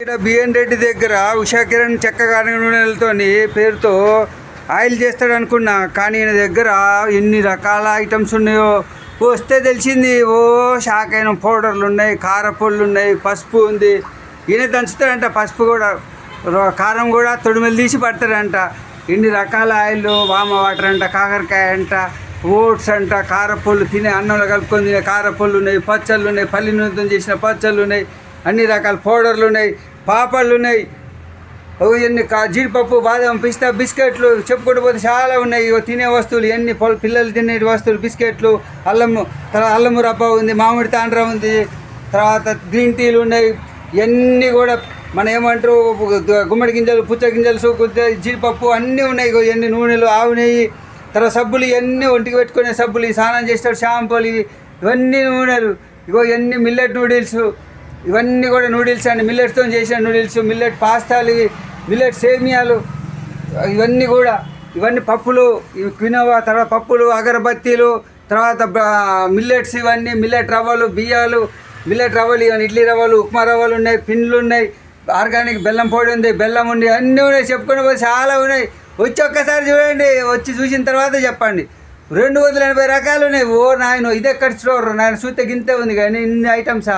ఇక్కడ బిఎన్ రెడ్డి దగ్గర ఉషా కిరణ్ చెక్క నూనెలతోని పేరుతో ఆయిల్ చేస్తాడు అనుకున్నా కానీ ఈయన దగ్గర ఎన్ని రకాల ఐటమ్స్ ఉన్నాయో వస్తే తెలిసింది. ఓ షాక్ అయిన పౌడర్లు ఉన్నాయి కారపొళ్ళు ఉన్నాయి పసుపు ఉంది. ఈయన దంచుతాడంట పసుపు కూడా. కారం కూడా తొడిమెలు తీసి పడతాడంట. ఇన్ని రకాల ఆయిల్ వామ వాటర్ అంట కాకరకాయ అంట ఓట్స్ అంట కారపొళ్ళు తినే అన్నంలో కలుపుకొని తినే కారపొళ్ళు ఉన్నాయి పచ్చళ్ళు ఉన్నాయి పల్లి నూనెతో చేసిన పచ్చళ్ళు ఉన్నాయి అన్ని రకాల పౌడర్లు ఉన్నాయి పాపళ్ళు ఉన్నాయి. ఎన్ని కా- జీడిపప్పు బాదం పిస్తా బిస్కెట్లు చెప్పుకుంటూ పోతే చాలా ఉన్నాయి. ఇగో తినే వస్తువులు ఎన్ని పిల్లలు తినే వస్తువులు బిస్కెట్లు అల్లము తర్వాత అల్లము రబ్బ ఉంది మామిడి తాండ్ర ఉంది. తర్వాత గ్రీన్ టీలు ఉన్నాయి. ఇవన్నీ కూడా మన ఏమంటారు గుమ్మడి గింజలు పుచ్చ గింజలు జీడిపప్పు అన్నీ ఉన్నాయి. ఎన్ని నూనెలు ఆవు నెయ్యి తర్వాత సబ్బులు ఇవన్నీ ఒంటికి పెట్టుకునే సబ్బులు స్నానం చేస్తాడు షాంపూలు ఇవన్నీ నూనెలు. ఇగో ఇవన్నీ మిల్లెట్ నూడిల్స్ ఇవన్నీ కూడా నూడిల్స్ అండి మిల్లెట్స్తో చేసిన నూడిల్స్ మిల్లెట్ పాస్తాలు మిల్లెట్ సేమియాలు ఇవన్నీ కూడా ఇవన్నీ పప్పులు ఇవి క్వినోవా తర్వాత పప్పులు అగరబత్తీలు తర్వాత మిల్లెట్స్ ఇవన్నీ మిల్లెట్ రవ్వలు బియ్యాలు మిల్లెట్ రవ్వలు ఇవన్నీ ఇడ్లీ రవ్వలు ఉప్మా రవ్వలు ఉన్నాయి పిన్లు ఉన్నాయి ఆర్గానిక్ బెల్లం పొడి ఉంది బెల్లం ఉంది అన్నీ ఉన్నాయి చెప్పుకునే పోతే చాలా ఉన్నాయి. వచ్చి ఒక్కసారి చూడండి వచ్చి చూసిన తర్వాత చెప్పండి. రెండు వందల ఎనభై రకాలు ఉన్నాయి. ఓ నాయన ఇది ఎక్కడ స్టోర్? నాయన చూస్తే గింతే ఉంది కానీ ఇన్ని ఐటమ్సా